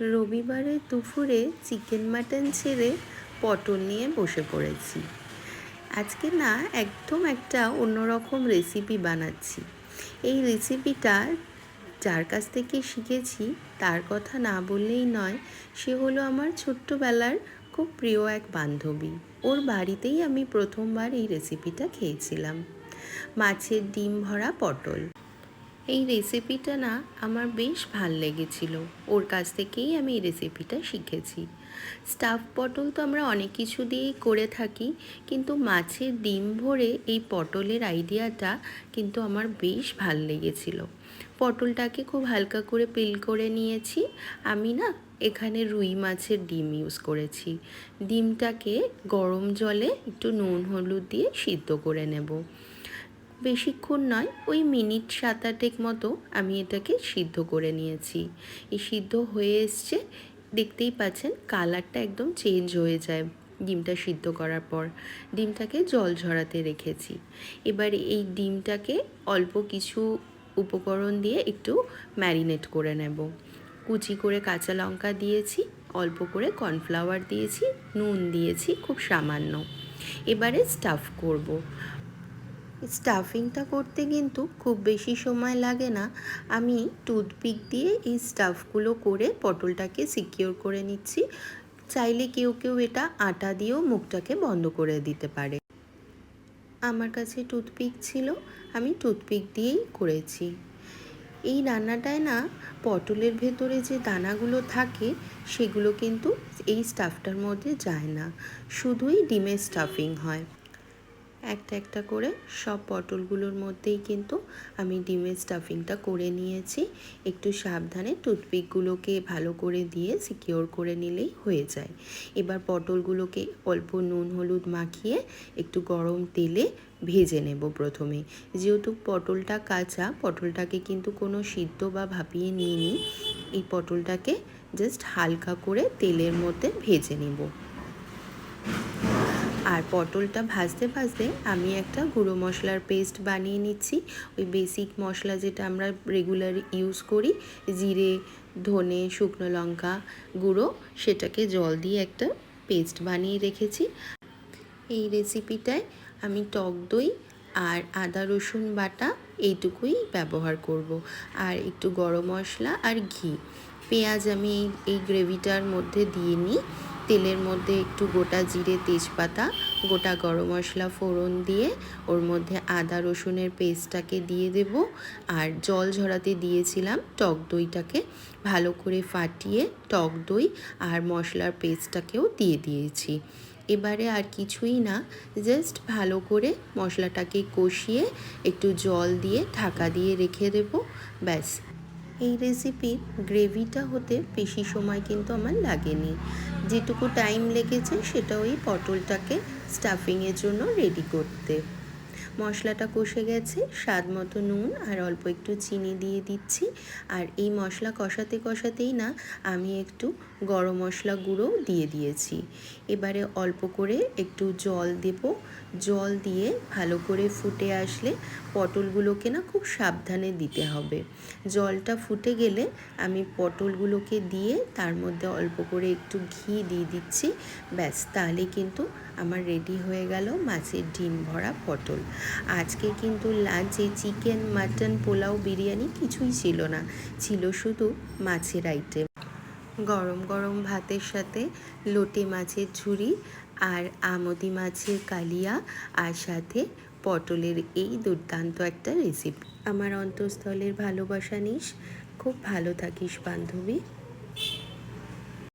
রবিবারে দুপুরে chicken mutton ছেড়ে পটল নিয়ে বসে পড়েছি। আজকে না একদম একটা অন্যরকম রেসিপি বানাচ্ছি। এই রেসিপিটা যার কাছ থেকে শিখেছি, তার কথা না বললেই নয়, সে হলো আমার ছোট্টবেলার খুব প্রিয় এক বান্ধবী। ওর বাড়িতেই আমি প্রথমবার এই রেসিপিটা খেয়েছিলাম। মাছের ডিম ভরা পটল। এই রেসিপিটা না আমার বেশ ভালো লেগেছিল। ওর কাছ থেকেই আমি এই রেসিপিটা শিখেছি। স্টাফ পটল তো আমরা অনেক কিছু দিয়েই করে থাকি, কিন্তু মাছের ডিম ভরে এই পটলের আইডিয়াটা কিন্তু আমার বেশ ভালো লেগেছিল। পটলটাকে খুব হালকা করে পিল করে নিয়েছি। আমি না এখানে রুই মাছের ডিম ইউজ করেছি। ডিমটাকে গরম জলে একটু নুন, হলুদ দিয়ে সিদ্ধ করে নেব। বেশিক্ষণ নয়, ওই মিনিট সাত আটেক মতো আমি এটাকে সিদ্ধ করে নিয়েছি। এই সিদ্ধ হয়ে এসছে, দেখতেই পাচ্ছেন কালারটা একদম চেঞ্জ হয়ে যায় ডিমটা সিদ্ধ করার পর। ডিমটাকে জল ঝরাতে রেখেছি। এবার এই ডিমটাকে অল্প কিছু উপকরণ দিয়ে একটু ম্যারিনেট করে নেব। কুচি করে কাঁচা লঙ্কা দিয়েছি, অল্প করে কর্নফ্লাওয়ার দিয়েছি, নুন দিয়েছি, খুব সামান্য। এবারে স্টাফ করব। স্টাফিংটা করতে কিন্তু খুব বেশি সময় লাগে না। আমি টুথপিক দিয়ে এই স্টাফগুলো করে পটলটাকে সিকিওর করে নিচ্ছি। চাইলে কেউ কেউ এটা আটা দিয়েও মুখটাকে বন্ধ করে দিতে পারে। আমার কাছে টুথপিক ছিল, আমি টুথপিক দিয়েই করেছি। এই রান্নাটায় না পটলের ভেতরে যে দানাগুলো থাকে, সেগুলো কিন্তু এই স্টাফটার মধ্যে যায় না। শুধুই ডিমের স্টাফিং হয়। একটা একটা করে সব পটলগুলোর মধ্যেই কিন্তু আমি ডিমের স্টাফিংটা করে নিয়েছি। একটু সাবধানে টুথপিকগুলোকে ভালো করে দিয়ে সিকিওর করে নিলেই হয়ে যায়। এবার পটলগুলোকে অল্প নুন, হলুদ মাখিয়ে একটু গরম তেলে ভেজে নেব প্রথমে। যেহেতু পটলটা কাঁচা, পটলটাকে কিন্তু কোনো সিদ্ধ বা ভাপিয়ে নিয়ে নিই এই পটলটাকে জাস্ট হালকা করে তেলের মধ্যে ভেজে নেব। আর পটলটা ভাজতে ভাজতে আমি একটা গুঁড়ো মশলার পেস্ট বানিয়ে নিচ্ছি। ওই বেসিক মশলা যেটা আমরা রেগুলার ইউজ করি, জিরে, ধনে, শুকনো লঙ্কা গুঁড়ো, সেটাকে জল দিয়ে একটা পেস্ট বানিয়ে রেখেছি। এই রেসিপিটায় আমি টক দই আর আদা রসুন বাটা এইটুকুই ব্যবহার করব। আর একটু গরম মশলা আর ঘি। পেঁয়াজ আমি এই গ্রেভিটার মধ্যে দিয়ে নিই। তেলের মধ্যে একটু গোটা জিরে তেজপাতা, গোটা গরম মশলা ফোড়ন দিয়ে ওর মধ্যে আদা রসুনের পেস্টটাকে দিয়ে দেব। আর জল ঝরাতে দিয়েছিলাম টক দইটাকে। ভালো করে ফাটিয়ে টক দই আর মশলার পেস্টটাকেও দিয়ে দিয়েছি। এবারে আর কিছুই না, জাস্ট ভালো করে মশলাটাকে কষিয়ে একটু জল দিয়ে ঢাকা দিয়ে রেখে দেবো। ব্যাস এই রেসিপির গ্রেভিটা হতে বেশি সময় কিন্তু আমার লাগেনি। যেটুকু টাইম লেগেছে সেটা ওই পটলটাকে স্টাফিংয়ের জন্য রেডি করতে। মশলাটা কষে গেছে, স্বাদ মতো নুন আর অল্প একটু চিনি দিয়ে দিচ্ছি। আর এই মশলা কষাতে কষাতেই না আমি একটু গরম মশলা গুঁড়ো দিয়ে দিয়েছি। এবারে অল্প করে একটু জল দেব। জল দিয়ে ভালো করে ফুটে আসলে পটলগুলোকে না খুব সাবধানে দিতে হবে। জলটা ফুটে গেলে আমি পটলগুলোকে দিয়ে তার মধ্যে অল্প করে একটু ঘি দিয়ে দিচ্ছি। ব্যাস, তাহলে কিন্তু আমার রেডি হয়ে গেল মাছের ডিম ভরা পটল। আজকে কিন্তু লাঞ্চে চিকেন, মাটন, পোলাও, বিরিয়ানি কিছুই ছিল না। ছিল শুধু মাছের আইটেম গরম গরম ভাতের সাথে লোটে মাছের ঝুড়ি আর আমদি মাছের কালিয়া আর সাথে পটলের এই দুর্দান্ত একটা রেসিপি আমার অন্তঃস্থলের ভালোবাসা নিস। খুব ভালো থাকিস, বান্ধবী।